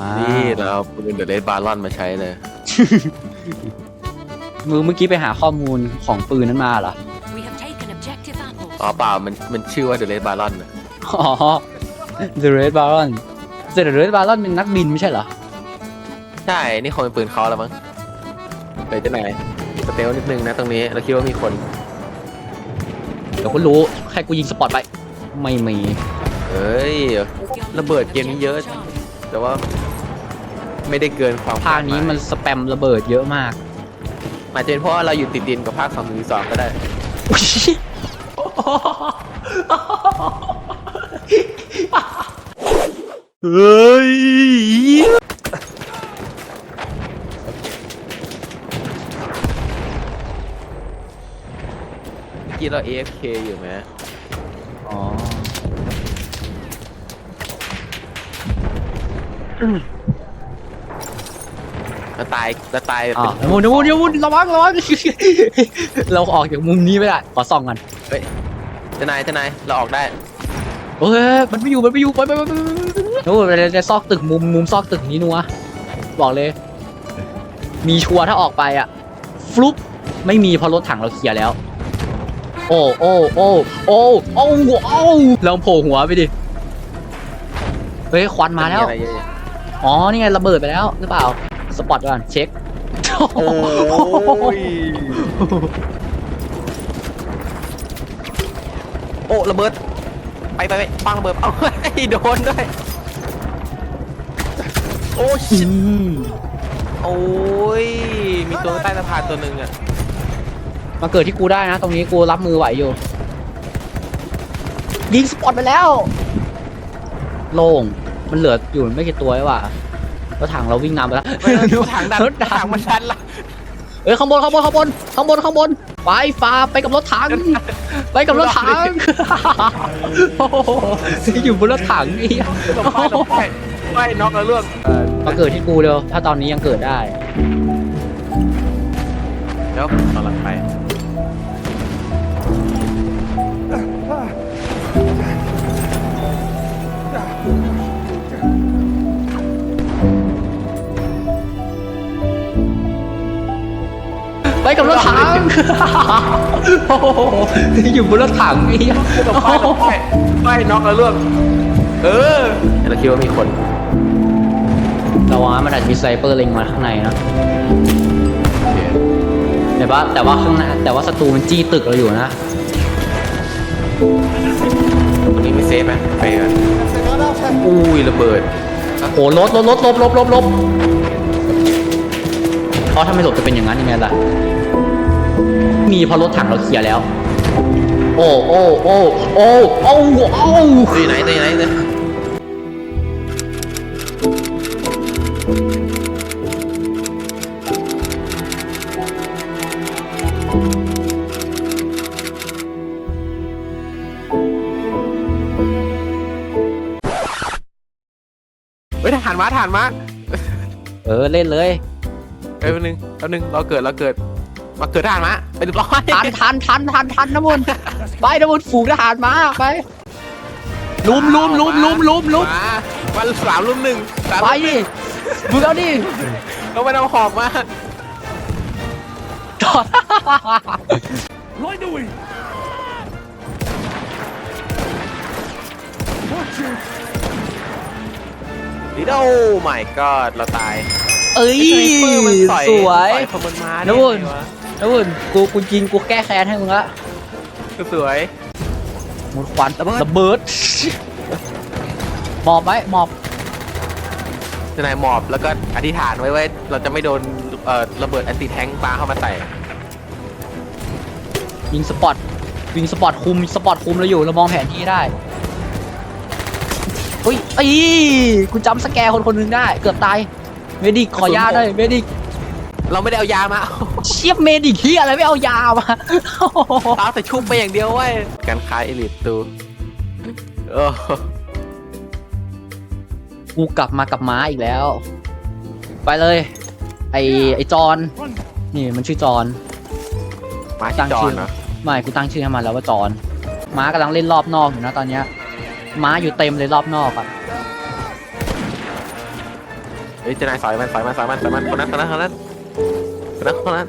มานี่เราเอาปืนเดอะเรดบารอนมาใช้เลยมือเมื่อกี้ไปหาข้อมูลของปืนนั้นมาเหรอ We have taken objective apples. อ๋อเปล่ามันมันชื่อว่าเดอะเรดบารอนอ๋อ The Red Baron The Red Baron เป็นนักบินไม่ใช่เหรอ ใช่ นี่คงเป็นปืนเขาแล้วมั้งเดี๋ยวจะไหนสเตลนิดนึงนะตรงนี้เราคิดว่ามีคนเดี๋ยวก็รู้ แค่กูยิงสปอตไป ไม่มี เฮ้ยระเบิดเกมนี้เยอะแต่ว่า ไม่ได้เกินความภาคนี้มันสแปมระเบิดเยอะมากอาจจะเป็นเพราะว่าเราอยู่ติดดินกับภาคสองหรือสองก็ได้ เฮ้ยเมื่อกี้เรา AFK อยู่ไหมอ๋อแล้ว ตายแล้วตายอะเป็นเดี๋ยวเดี๋ยวเดี๋ยวระวังระวังเราออกจากมุมนี้ไม่ได้ขอส่องกันเจ้านายเจ้านายเราออกได้เฮ้ยมันไม่อยู่มันไม่อยู่ไปไปไปไปไปโอ้ยในซอกตึกมุมมุมซอกตึกนี้นัวบอกเลย มีชัวร์ถ้าออกไปอะฟลุปไม่มีเพราะรถถังเราเคลียร์แล้ว โอ้โอ้โอ้โอ้โอ้โอ้ลองโผล่หัวไปดิเฮ้ยควันมาแล้วอะไรเยอะอ๋อ นี่ไงระเบิดไปแล้วหรือเปล่า สปอตก่อนเช็คโอ้ยโอ้ระเบิดไปไปไปปังระเบิดเอาให้โดนด้วยโอ้ชิอืมโอ้ยมีตัวใต้สะพานตัวหนึ่งอะมาเกิดที่กูได้นะ ตรงนี้กูรับมือไหวอยู่ยิงสปอตไปแล้ว โล่งมันเหลืออยู่ไม่กี่ตัวไอ้ว่ะ รถถังเราวิ่งนำไปแล้วรถถังดันรรถถถัถังงมันดันละเอ้ยข้างบนข้างบนข้างบนข้างบนข้างบนไปฟ้าไปกับรถถัง ไปกับรถถังโอ้โหอยู่บนรถถังอีกหลบไปหลบไปไม่น็อกแล้วล่วงมาเกิดที่กูเดียวถ้าตอนนี้ยังเกิดได้ เดี๋ยวตอนหลังไป ไปกับรถถังโอ้โหอยู่บนรถถังอีกหลบไปหลบไปไม่น็อกแล้วล่วงเออเราคิดว่ามีคนระวังนะมันอาจจะมีไซเปอร์เล็งมาข้างในนะแต่ว่าแต่ว่าข้างหน้าแต่ว่าศัตรูมันจี้ตึกเราอยู่นะตรงนี้ไม่เซฟไหมไปกันอุ้ยระเบิดโอ้รถรถรถลบลบลบลบ เพราะถ้าไม่หลบจะเป็นอย่างนั้นยังไงล่ะ มีเพราะรถถังเราเคลียร์แล้ว โอ้โอ้โอ้โอ้โอ้โอ้ตัวอยู่ไหนตัวอยู่ไหนเนี่ยเฮ้ยทหารมาทหารมา เออเล่นเลย เอ้ยแป๊บนึงแป๊บนึงเราเกิดเราเกิดมาเกิดทหารมาไปเรียบร้อยทันทันทันทันทันนะมุนไปนะมุนฝูงทหารมาไปลุมลุมลุมลุมลุมลุมมาวันสามลุมหนึ่งสามไปดิมึงเอาดิเราไปเอาหอกมาจอด Right away! Watch it! ดิโดไม่ก็เราตาย เอ้ยไอ้สไนเปอร์มันต่อสวยต่อพอมันมาได้นะเว้ยไงวะนะมุนกูกูยิงกูแก้แค้นให้มึงละก็สวยหมดควันระเบิดหมอบไว้หมอบทนายหมอบแล้วก็อธิษฐานไว้ว่าเราจะไม่โดนเอ่อระเบิดแอนติแทงปาเข้ามาใส่ยิงสปอตยิงสปอตคุมสปอตคุมเราอยู่เรามองแผนที่ได้เฮ้ยไอ้ยกูจำสแกร์คนคนหนึงได้ เกือบตาย เมดิกขอยาได้เมดิกเราไม่ได้เอายามา เชียบเมดิกที่อะไรไม่เอายามาเอาแต่ชุบไปอย่างเดียวเว้ยการค้าเอลิทตูโอ้กูกลับมากับม้าอีกแล้ว ไปเลย ไอไอจอน Run! นี่มันชื่อจอนมาที่จอนเหรอไม่กูตั้งชื่อให้มันแล้วว่าจอนม้ากำลังเล่นรอบนอกอยู่นะตอนเนี้ยม้าอยู่เต็มเลยรอบนอกอะ เฮ้ยเจนายสอยมันสอยมันสอยมันสอยมันคนนั้นคนนั้นคนนั้นคนนั้นคนนั้น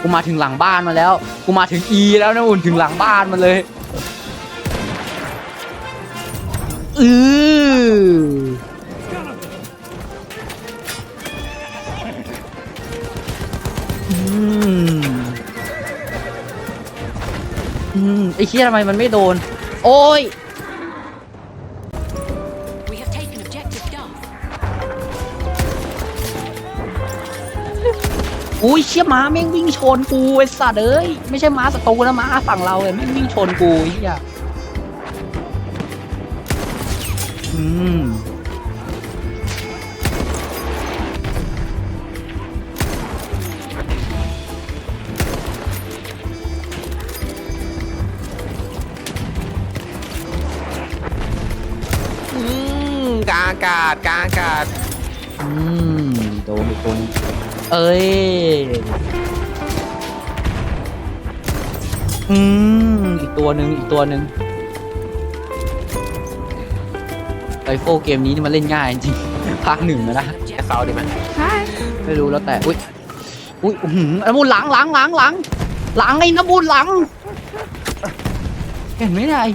กูมาถึงหลังบ้านมาแล้ว กูมาถึง E แล้วนะอุ่นถึงหลังบ้านมาเลยอืออ อืมไอ้เคียทำไมมันไม่โดน โอ้ย We have taken objective Duff. อุ้ยเชี่ยม้าแม่งวิ่งชนกูไอ้สัตว์เอ้ยไม่ใช่ม้าศัตรูนะม้าฝั่งเราเลยแม่งวิ่งชนกูไอ้เหี้ยอืม กลางอากาศกลางอากาศอืมโดนอีกคนเอ้ยอืมอีกตัวหนึ่งอีกตัวหนึ่งไอโฟเกมนี้นี่มันเล่นง่ายจริงๆภาคหนึ่งอะนะแค่เซาดีไหมไม่รู้แล้วแต่อุ้ยอุ้ยอื้อหือน้ำมูลหลังหลังหลังหลังหลังไอ้น้ำมูลหลัง เห็นไหมเนี่ยไอ้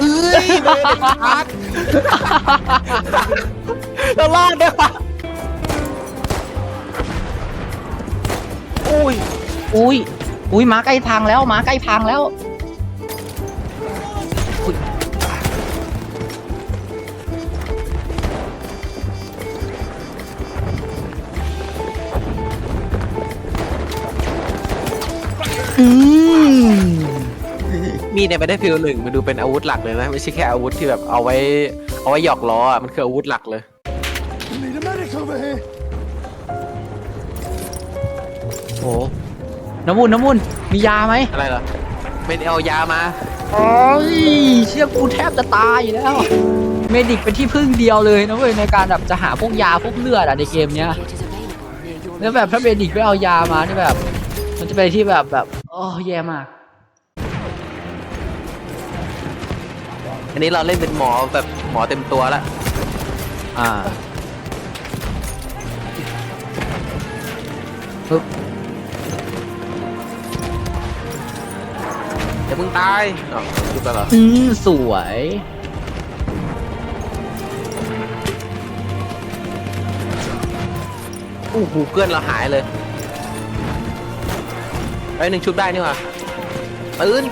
เหี้ยเอ้ยโดนไอ้พัดเรารอดได้ปะอุ้ย อุ้ย อุ้ยหมาใกล้พังแล้วหมาใกล้พังแล้วอุ้ยอืม มีดใน Battlefield หนึ่งมันดูเป็นอาวุธหลักเลยนะ ไม่ใช่แค่อาวุธที่แบบเอาไว้เอาไว้หยอกล้ออะมันคืออาวุธหลักเลย Need a medic over here. โอ้น้ำมูลน้ำมูลมียาไหมอะไรเหรอไม่ได้เอายามา โอ้ยเชื่อกูแทบจะตายอยู่แล้ว เมดิกเป็นที่พึ่งเดียวเลยนะเว้ยในการแบบจะหาพวกยาพวกเลือดอะในเกมเนี้ย It is available near your แล้วแบบถ้าเมดิกไม่เอายามานี่แบบ มันจะเป็นที่แบบแบบโอ้แย่มาก อันนี้เราเล่นเป็นหมอแบบหมอเต็มตัวแล้วอ่าปึ๊บอย่าเพิ่งตายอ๋อจุดแล้วเหรออืมสวยโอ้โหเพื่อนเราหายเลยไอ้ยหนึ่งชุบได้นี่หว่าปืน